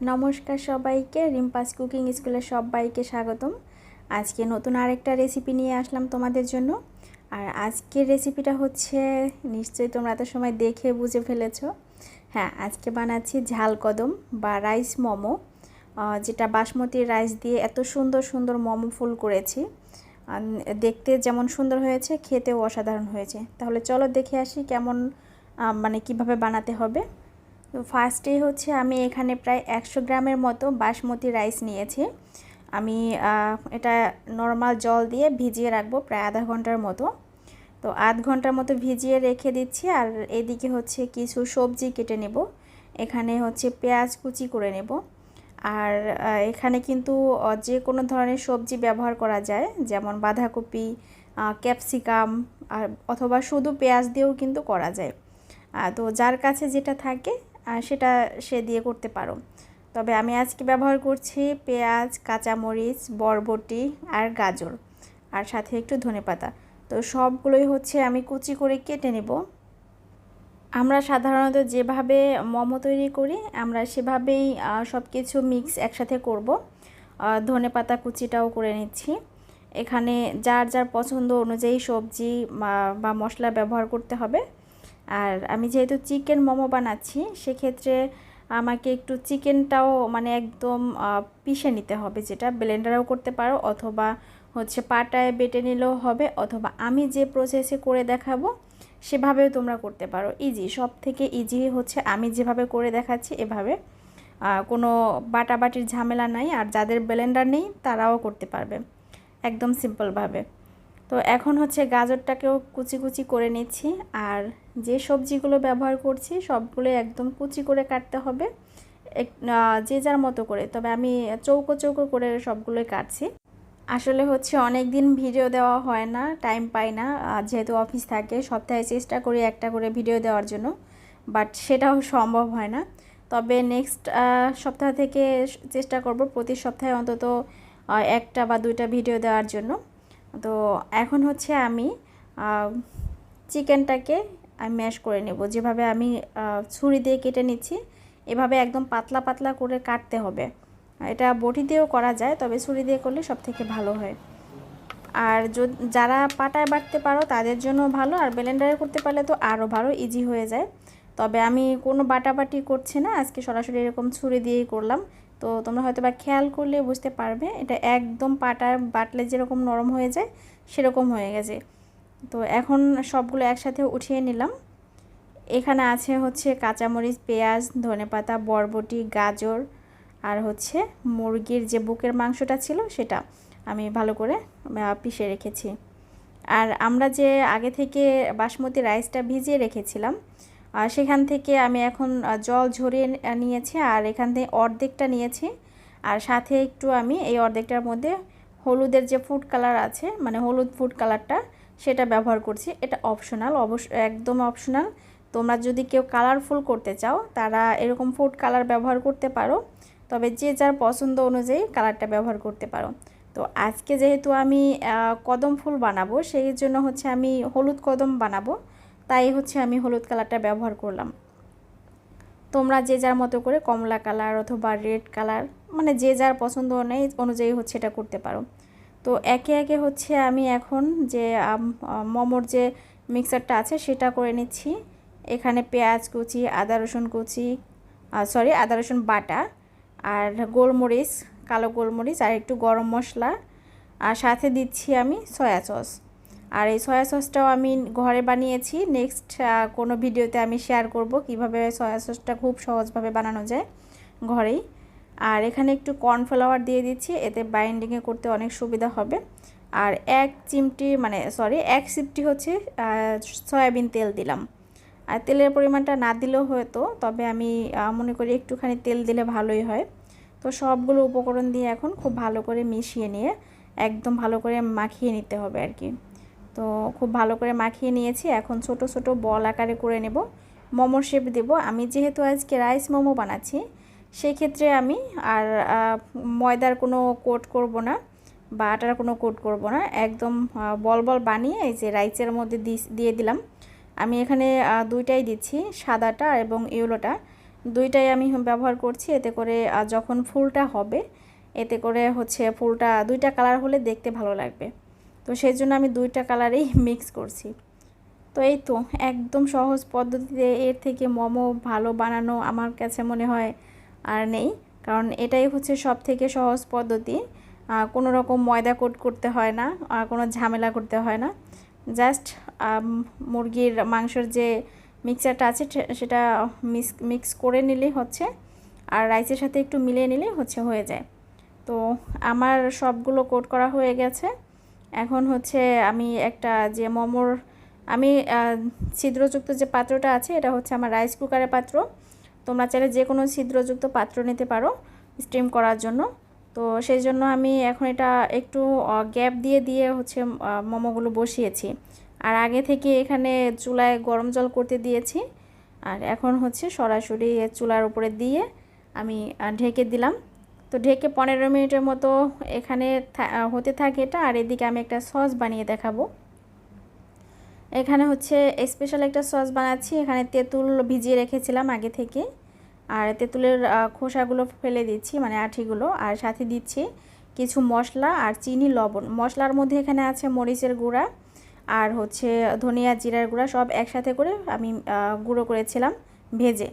নমস্কার সবাইকে, রিম্পাস কুকিং স্কুলের সবাইকে স্বাগতম। আজকে নতুন আরেকটা রেসিপি নিয়ে আসলাম তোমাদের জন্য। আর আজকের রেসিপিটা হচ্ছে, নিশ্চয়ই তোমরা এত সময় দেখে বুঝে ফেলেছো। হ্যাঁ আজকে বানাচ্ছি ঝাল কদম বা রাইস মোমো। যেটা বাসমতি রাইস দিয়ে এত সুন্দর সুন্দর মোমো ফুল করেছি। দেখতে যেমন সুন্দর হয়েছে, খেতেও অসাধারণ হয়েছে। তাহলে চলো দেখে আসি কেমন মানে কীভাবে বানাতে হবে। তো ফার্স্টেই হচ্ছে আমি এখানে প্রায় একশো গ্রামের মতো বাসমতি রাইস নিয়েছি। আমি এটা নর্মাল জল দিয়ে ভিজিয়ে রাখব প্রায় আধা ঘণ্টার মতো। তো আধ ঘণ্টার মতো ভিজিয়ে রেখে দিচ্ছি আর এদিকে হচ্ছে কিছু সবজি কেটে নেব। এখানে হচ্ছে পেঁয়াজ কুচি করে নেব। আর এখানে কিন্তু যে কোনো ধরনের সবজি ব্যবহার করা যায়, যেমন বাঁধাকপি ক্যাপসিকাম, আর, অথবা শুধু পেঁয়াজ দিয়েও কিন্তু করা যায়। তো যার কাছে যেটা থাকে সেটা সে দিয়ে করতে পারো। তবে আমি আজকে ব্যবহার করছি পেঁয়াজ, কাঁচামরিচ, বরবটি আর গাজর আর সাথে একটু ধনেপাতা তো সবগুলোই হচ্ছে আমি কুচি করে কেটে নেব। আমরা সাধারণত যেভাবে মোমো তৈরি করি, আমরা সেভাবেই সব কিছু মিক্স একসাথে করব। ধনে পাতা কুচিটাও করে নিচ্ছি। এখানে যার যার পছন্দ অনুযায়ী সবজি বা মশলা ব্যবহার করতে হবে। আর আমি যেহেতু চিকেন মোমো বানাচ্ছি, সেক্ষেত্রে আমাকে একটু চিকেনটাও মানে একদম পিষে নিতে হবে যেটা। ব্লেন্ডারেও করতে পারো অথবা হচ্ছে পাটায় বেটে নিলেও হবে অথবা আমি যে প্রসেসে করে দেখাবো, সেভাবেও তোমরা করতে পারো। ইজি সব থেকে ইজি হচ্ছে আমি যেভাবে করে দেখাচ্ছি এভাবে। কোনো বাটাবাটির ঝামেলা নাই আর যাদের ব্লেন্ডার নেই তারাও করতে পারবে, একদম সিম্পলভাবে তো এখন হচ্ছে গাজরটাকেও কুচি কুচি করে নিচ্ছি আর যে সবজিগুলো ব্যবহার করছি সবগুলো একদম কুচি করে কাটতে হবে যে যার মতো করে। তবে আমি চৌকো চৌকো করে সবগুলোই কাটছি। আসলে হচ্ছে অনেক দিন ভিডিও দেওয়া হয় না, টাইম পাই না। যেহেতু অফিস থাকে, সপ্তাহে চেষ্টা করি একটা করে ভিডিও দেওয়ার জন্য, বাট সেটাও সম্ভব হয় না। তবে নেক্সট সপ্তাহ থেকে চেষ্টা করব প্রতি সপ্তাহে অন্তত একটা বা দুইটা ভিডিও দেওয়ার জন্য। তো এখন হচ্ছে আমি চিকেনটাকে আমি ম্যাশ করে নেব। যেভাবে আমি ছুরি দিয়ে কেটে নিচ্ছি, এভাবে একদম পাতলা পাতলা করে কাটতে হবে। এটা বটি দিয়েও করা যায়, তবে ছুরি দিয়ে করলে সব থেকে ভালো হয়। আর যারা পাটায় বাটতে পারো, তাদের জন্য ভালো, আর ব্লেন্ডারে করতে পারলে তো আরও ভালো ইজি হয়ে যায়। তবে আমি কোনো বাটাবাটি করছি না, আজকে সরাসরি এরকম ছুরি দিয়েই করলাম। তো তোমরা হয়তো বা খেয়াল করলে বুঝতে পারবে, এটা একদম পাটায় বাটলে যেরকম নরম হয়ে যায়, সেরকম হয়ে গেছে। তো এখন সবগুলো একসাথে উঠিয়ে নিলাম। এখানে আছে হচ্ছে কাঁচামরিচ, পেঁয়াজ, ধনেপাতা, বরবটি, গাজর আর হচ্ছে মুরগির যে বুকের মাংসটা ছিল সেটা আমি ভালো করে পিষে রেখেছি। আর আমরা যে আগে থেকে বাসমতি রাইসটা ভিজিয়ে রেখেছিলাম আর সেখান থেকে আমি এখন জল ঝরিয়ে নিয়েছি আর এখান থেকে অর্ধেকটা নিয়েছি। আর সাথে একটু আমি এই অর্ধেকটার মধ্যে হলুদের যে ফুড কালার আছে মানে হলুদ ফুড কালারটা সেটা ব্যবহার করছি। এটা অপশনাল অবশ্য একদম অপশনাল তোমরা যদি কেউ কালারফুল করতে চাও, তারা এরকম ফুড কালার ব্যবহার করতে পারো। তবে যে যার পছন্দ অনুযায়ী কালারটা ব্যবহার করতে পারো। তো আজকে যেহেতু আমি কদম ফুল বানাবো, সেই জন্য হচ্ছে আমি হলুদ কদম বানাবো। তাই হচ্ছে আমি হলুদ কালারটা ব্যবহার করলাম। তোমরা যে যার মতো করে কমলা কালার অথবা রেড কালার মানে যে যার পছন্দ নেই অনুযায়ী হচ্ছে এটা করতে পারো। তো একে একে হচ্ছে আমি এখন যে মোমোর যে মিক্সারটা আছে সেটা করে নিচ্ছি। এখানে পেঁয়াজ কুচি, আদা রসুন কুচি সরি আদা রসুন বাটা আর গোলমরিচ, কালো গোলমরিচ আর একটু গরম মশলা। আর সাথে দিচ্ছি আমি সয়া সস। আর এই সয়া সসটাও আমি ঘরে বানিয়েছি। নেক্সট কোনো ভিডিওতে আমি শেয়ার করব কীভাবে সয়া সসটা খুব সহজভাবে বানানো যায় ঘরেই। আর এখানে একটু কর্নফ্লাওয়ার দিয়ে দিচ্ছি, এতে বাইন্ডিংয়ে করতে অনেক সুবিধা হবে। আর এক চিমটি মানে সরি এক সিপটি হচ্ছে সয়াবিন তেল দিলাম। আর তেলের পরিমাণটা না দিলেও হয়তো, তবে আমি মনে করি একটুখানি তেল দিলে ভালোই হয়। তো সবগুলো উপকরণ দিয়ে এখন খুব ভালো করে মিশিয়ে নিয়ে, একদম ভালো করে মাখিয়ে নিতে হবে আর কি। তো খুব ভালো করে মাখিয়ে নিয়েছি। এখন ছোট ছোট বল আকারে করে নেব। মোমোর শেপ দেব। আমি যেহেতু আজকে রাইস মোমো বানাচ্ছি সেই ক্ষেত্রে আমি আর ময়দার কোনো কোট করব না বা আটার কোনো কোট করব না। একদম বল বল বানিয়ে এই যে রাইসের মধ্যে দিয়ে দিলাম। আমি এখানে দুইটাই দিচ্ছি, সাদাটা এবং ইয়েলোটা দুইটাই আমি ব্যবহার করছি। এতে করে যখন ফুলটা হবে, এতে করে হচ্ছে ফুলটা, দুইটা কালার হলে দেখতে ভালো লাগবে। তো সেই জন্য আমি দুইটা কালারেই মিক্স করছি। তো এই তো, একদম সহজ পদ্ধতিতে এর থেকে মোমো ভালো বানানো আমার কাছে মনে হয় আর নেই। কারণ এটাই হচ্ছে সব থেকে সহজ পদ্ধতি। কোনো রকম ময়দা কোট করতে হয় না আর কোনো ঝামেলা করতে হয় না। জাস্ট মুরগির মাংসের যে মিক্সারটা আছে সেটা মিক্স মিক্স করে নিলেই হচ্ছে। আর রাইসের সাথে একটু মিলিয়ে নিলেই হচ্ছে, হয়ে যায়। তো আমার সবগুলো কোট করা হয়ে গেছে। এখন হচ্ছে আমি একটা যে মোমোর, আমি ছিদ্রযুক্ত যে পাত্রটা আছে, এটা হচ্ছে আমার রাইস কুকারের পাত্র। তোমরা চাইলে যে কোনো ছিদ্রযুক্ত পাত্র নিতে পারো স্টিম করার জন্য। তো সেই জন্য আমি এখন এটা একটু গ্যাপ দিয়ে দিয়ে হচ্ছে মোমোগুলো বসিয়েছি। আর আগে থেকে এখানে চুলায় গরম জল করতে দিয়েছি। আর এখন হচ্ছে সরাসরি চুলার উপরে দিয়ে আমি ঢেকে দিলাম। তো ঢেকে পনেরো মিনিটের মতো এখানে হতে থাকে এটা। আর এদিকে আমি একটা সস বানিয়ে দেখাবো। এখানে হচ্ছে স্পেশাল একটা সস বানাচ্ছি। এখানে তেঁতুল ভিজিয়ে রেখেছিলাম আগে থেকে। আর তেঁতুলের খোসাগুলো ফেলে দিচ্ছি মানে আঠিগুলো। আর সাথে দিচ্ছি কিছু মশলা আর চিনি, লবণ। মশলার মধ্যে এখানে আছে মরিচের গুঁড়া আর হচ্ছে ধনিয়া জিরার গুঁড়া। সব একসাথে করে আমি গুঁড়ো করেছিলাম ভেজে।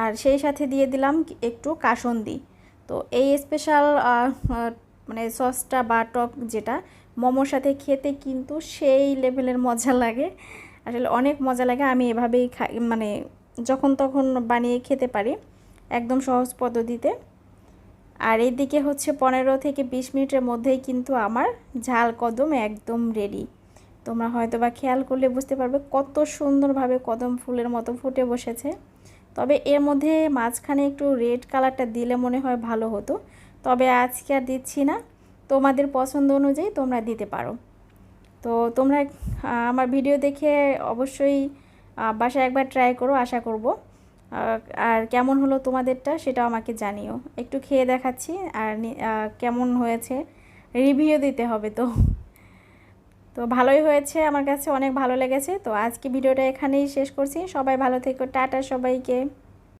আর সেই সাথে দিয়ে দিলাম একটু কাসন্দি। তো এই স্পেশাল মানে সসটা বা টক যেটা, মোমোর সাথে খেতে কিন্তু সেই লেভেলের মজা লাগে। আসলে অনেক মজা লাগে, আমি এভাবেই খাই মানে যখন তখন বানিয়ে খেতে পারি, একদম সহজ পদ্ধতিতে। আর এইদিকে হচ্ছে পনেরো থেকে বিশ মিনিটের মধ্যেই কিন্তু আমার ঝাল কদম একদম রেডি তোমরা হয়তো বা খেয়াল করলে বুঝতে পারবে কত সুন্দরভাবে কদম ফুলের মতো ফুটে বসেছে। তবে এর মধ্যে মাঝখানে একটু রেড কালারটা দিলে মনে হয় ভালো হতো। তবে আজকে আর দিচ্ছি না। তোমাদের পছন্দ অনুযায়ী তোমরা দিতে পারো। তো তোমরা আমার ভিডিও দেখে অবশ্যই বাসায় একবার ট্রাই করো, আশা করব। আর কেমন হলো তোমাদেরটা সেটাও আমাকে জানিও। একটু খেয়ে দেখাচ্ছি আর কেমন হয়েছে, রিভিউ দিতে হবে তো। তো ভালোই হয়েছে, আমার কাছে অনেক ভালো লেগেছে। তো আজকে ভিডিওটা এখানেই শেষ করছি। সবাই ভালো থেকো, টাটা সবাইকে।